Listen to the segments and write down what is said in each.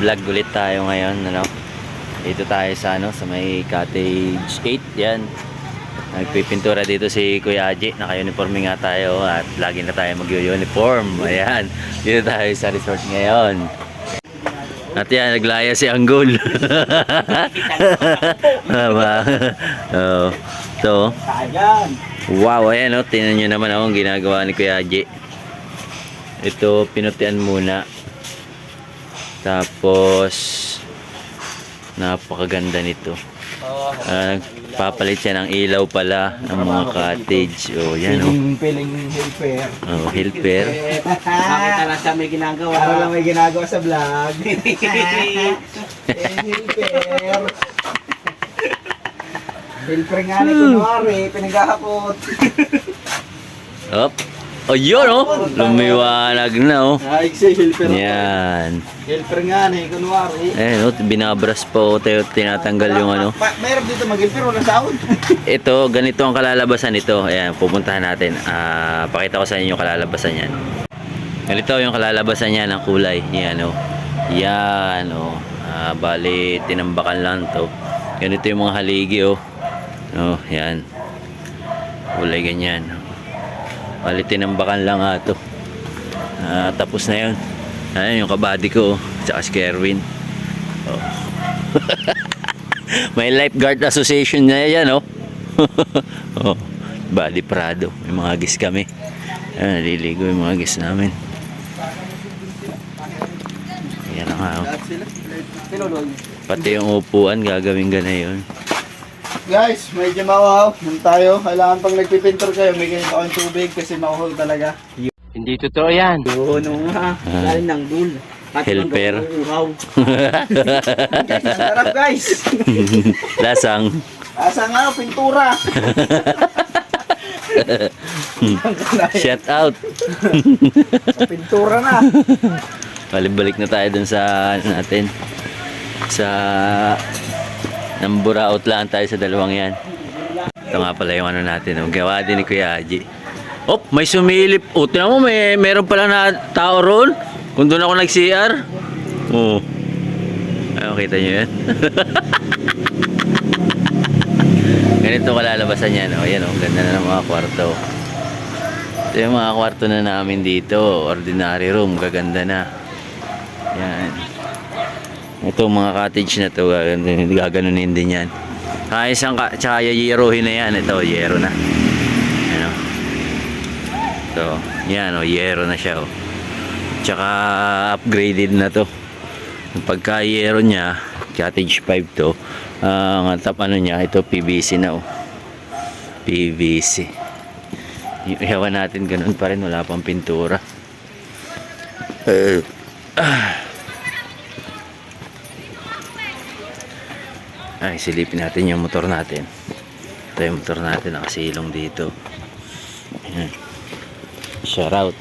vlog ulit tayo ngayon ano dito tayo sa ano sa may cottage 8 yan nagpipintura dito si Kuya Aji naka-uniforme nga tayo at lagi na tayo mag-uniform ayan dito tayo sa resort ngayon at yan naglaya si Anggol oh, so. Wow, ayan o. Tingnan nyo naman ang ginagawa ni Kuya Haji. Ito, pinutian muna. Tapos, napakaganda nito. Oh, Ah, nagpapalit siya ng ilaw pala ng mga cottage. O, yan o. Piling, piling helper. Oh, helper. Makita lang siya may ginagawa. Para lang may ginagawa sa vlog. helper. Helper nga ni Kunwari, pinaghahapot. Op. Oh, yun o. Lumiwanag na o. Ay, si helper. Yan. Helper nga ni Kunwari. Ayan o, binabras po. Tayo tinatanggal yung ano. Mayroon dito mag-helper, wala sahod. Ito, ganito ang kalalabasan nito. Ayan, pupuntahan natin. Ah, pakita ko sa inyo yung kalalabasan niyan. Ganito yung kalalabasan niya ng kulay. Yan o. Yan o. Ah, bali, tinambakan lang to. Ganito yung mga haligi o. Oh, yan. Kulay ganyan. Bali, tinambakan lang nga to. Ah, tapos na yun. Ayan yung kabady ko. oh. Tsaka si Kerwin. Oh. May lifeguard association na yan, oh. oh. Bali Prado. May mga gis kami. Ayan, naliligo yung mga gis namin. Yan na nga, oh. Tinuloy. Pati yung upuan, gagawin ganayon. Guys, medyo mauhaw. Nung tayo, kailangan pang nagpipintor kayo, may ganito akong tubig kasi mauhaw talaga. Hindi totoo yan. Yun, oo nga. Ah. Galing ng dul. At Helper. uhaw. Guys, ang sarap guys. Lasang. Asa nga, pintura. Shout out. pintura na. Balik-balik na tayo dun sa natin. Sa Nambura outlaan tayo sa dalawang yan. Ito nga pala yung ano natin. Ang gawa din ni Kuya Haji. Oh, may sumilip. Oh, tinan mo, may meron pala na tao roon. Kung doon ako nag-CR. Oh. Ayun, kita nyo yan. Ganito kalalabasan yan. Oh, yan oh, ganda na ng mga kwarto. Ito yung mga kwarto na namin dito. Ordinary room, gaganda na. Yan. Ito mga cottage na to, gaganunin, din yan. Kaya isang, ka, tsaka yerohin na yan. Ito, yero na. Ano? Ito, yan o, yero na siya o. Tsaka upgraded na to. Pagka yero niya, cottage 5 to, ah, ang tap ano niya, ito PVC na o. PVC. Y- Iyawan natin ganun pa rin, wala pang pintura. Eh, Ay, silipin natin yung motor natin. Ito yung motor natin, nakasilong dito. Ayan. Shout out.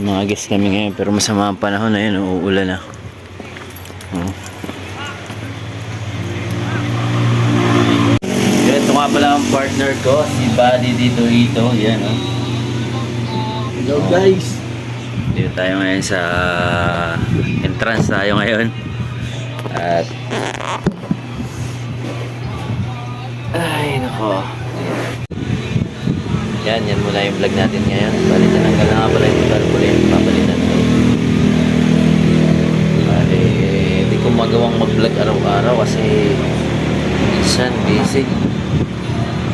Mga guests kami ngayon, pero masama ang panahon na yun, uulan na. Oh. Ito nga pala ang partner ko, si Buddy dito ito. Yan, oh. Hello guys. Dito tayo ngayon sa entrance tayo ngayon. At ay nako. Yan, yan muna yung vlog natin ngayon. Balitan lang ka na nga pala yung tarpaulin. Papalitan ko. Bali, hindi ko magawang mag-vlog araw-araw kasi minsan busy.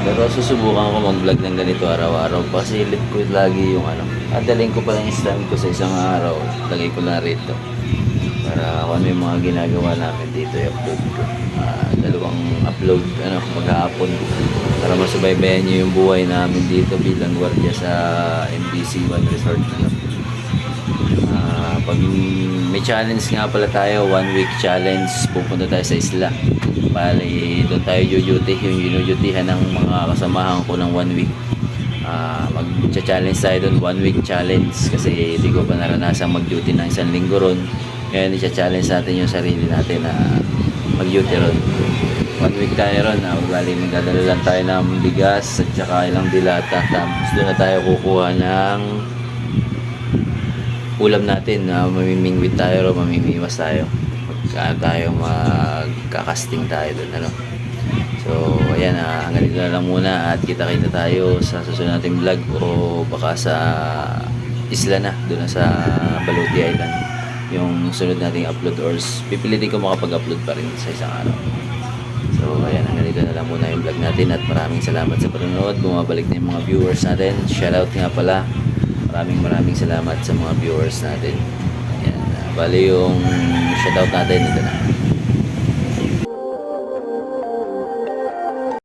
Pero susubukan ko mag-vlog ng ganito araw-araw. Pasilip ko lagi yung ano. Adalhin ko pa lang yung stand ko sa isang araw. Lagay ko lang rito. Para kung ano mga ginagawa namin dito, i-upload ko. Ah, dalawang upload, ano, maghapon. Para masubaybayan nyo yung buhay namin dito bilang gwardiya sa MBC One Resort. Ano. Ah, pag may challenge nga pala tayo, one week challenge, pupunta tayo sa isla. Bali, doon tayo duty, yung dinudutihan ng mga kasamahan ko ng one week. Ah, mag-challenge tayo doon, one week challenge kasi hindi ko pa naranasan mag-duty ng isang linggo ron. Ngayon, i-challenge natin yung sarili natin na mag-duty ron. One week tayo ron, ah, bali magdadala lang tayo ng bigas at saka ilang dilata. Tapos doon na tayo kukuha ng ulam natin. na mamimingwit tayo o mamimiwas tayo. Magka tayo magkakasting tayo doon. Ano? So, ayan, ah, hanggang dito na lang muna at kita-kita tayo sa susunod nating vlog o baka sa isla na, doon sa Baluti Island. Yung sunod nating upload or pipilitin ko makapag-upload pa rin sa isang araw. So, ayan, hanggang dito na lang muna yung vlog natin at maraming salamat sa panonood. Bumabalik na yung mga viewers natin. Shoutout nga pala. Maraming maraming salamat sa mga viewers natin. Bali yung shoutout natin ito na.